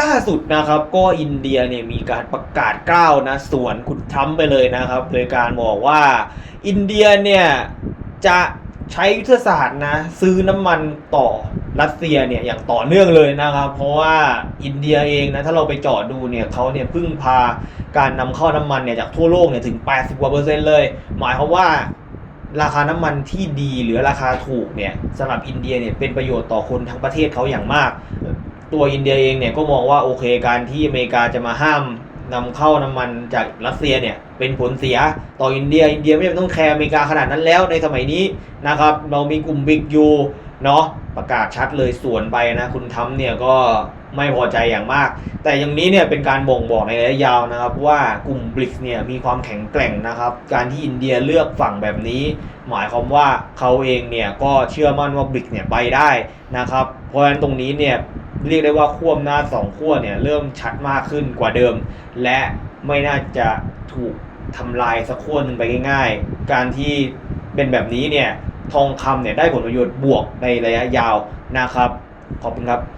ล่าสุดนะครับก็อินเดียเนี่ยมีการประกาศกล้าวนะสวนคุณทรัมป์ไปเลยนะครับ โดยการบอกว่าอินเดียเนี่ยจะใช้ยุทธศาสตร์นะซื้อน้ำมันต่อรัสเซียเนี่ยอย่างต่อเนื่องเลยนะครับ เพราะว่าอินเดียเองนะถ้าเราไปจาะดูเนี่ยเขาเนี่ยพึ่งพาการนำเข้าน้ำมันเนี่ยจากทั่วโลกเนี่ยถึง 80กว่าเปอร์เซ็นต์เลย หมายความว่าราคาน้ำมันที่ดีหรือราคาถูกเนี่ยสำหรับอินเดียเนี่ยเป็นประโยชน์ต่อคนทั้งประเทศเขาอย่างมาก ตัวอินเดียเองเนี่ยก็มองว่าโอเคการที่อเมริกาจะมาห้ามนำเข้าน้ำมันจากรัสเซียเนี่ยเป็นผลเสียต่ออินเดีย อินเดียไม่จำเป็นต้องแคร์อเมริกาขนาดนั้นแล้วในสมัยนี้นะครับเรามีกลุ่มบิ๊กยูเนาะประกาศชัดเลยส่วนไปนะคุณทำเนี่ยก็ไม่พอใจอย่างมาก แต่อย่างนี้เนี่ยเป็นการบ่งบอกในระยะยาวนะครับว่ากลุ่มบริกเนี่ยมีความแข็งแกร่งนะครับ การที่อินเดียเลือกฝั่งแบบนี้ หมายความว่าเขาเองเนี่ยก็เชื่อมั่นว่าบริกเนี่ยไปได้นะครับ เพราะฉะนั้นตรงนี้เนี่ย เรียกได้ว่าขั้วอำนาจสองขั้วเนี่ยเริ่มชัดมากขึ้นกว่าเดิม และไม่น่าจะถูกทำลายสักขั้วหนึ่งไปง่าย ๆ การที่เป็นแบบนี้เนี่ยทองคำเนี่ยได้ผลประโยชน์บวกในระยะยาวนะครับ ขอบคุณครับ